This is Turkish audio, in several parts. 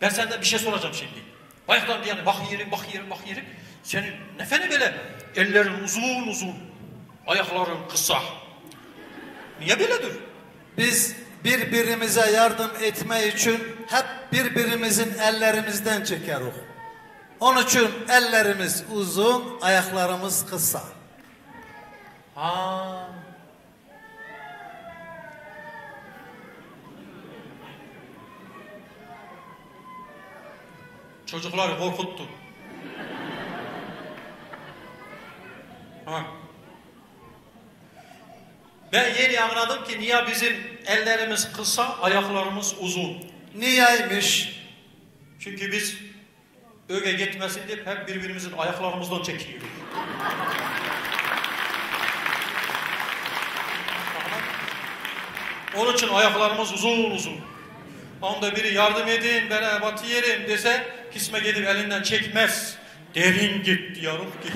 Ben senden bir şey soracağım şimdi. Ayaklarım yani bak yerim, bak yerim, bak yerim. Senin nefeni böyle ellerin uzun uzun, ayakların kısa. Niye böyledir? Biz birbirimize yardım etme için hep birbirimizin ellerimizden çekeriz. Onun için ellerimiz uzun, ayaklarımız kısa. Ha. Çocukları korkuttu. Ha. Ben yeni anladım ki niye bizim ellerimiz kısa, ayaklarımız uzun. Niyeymiş? Çünkü biz öge gitmesin diye hep birbirimizin ayaklarımızdan çekiyoruz. Onun için ayaklarımız uzun uzun. Onda biri yardım edin, ben batı yerim dese kisme gidip elinden çekmez. Derin git diyorum ki.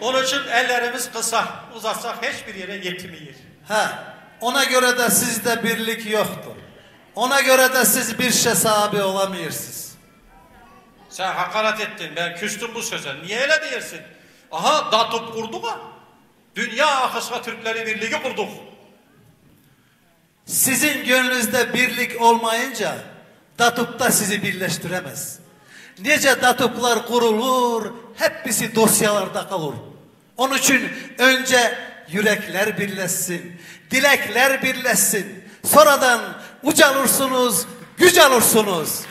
Onun için ellerimiz kısa. Uzatsak hiçbir yere yetmiyor. Ha, ona göre de sizde birlik yoktur. Ona göre de siz bir şey sahibi olamıyorsunuz. Sen hakaret ettin. Ben küstüm bu söze. Niye öyle diyorsun? Aha datıp kurduk ha. Dünya ahıska Türkleri Birliği kurduk. Sizin gönlünüzde birlik olmayınca Datup da sizi birleştiremez. Nice Datuplar kurulur, hepsi dosyalarda kalır. Onun için önce yürekler birleşsin, dilekler birleşsin. Sonradan ucalırsınız, güç alırsınız.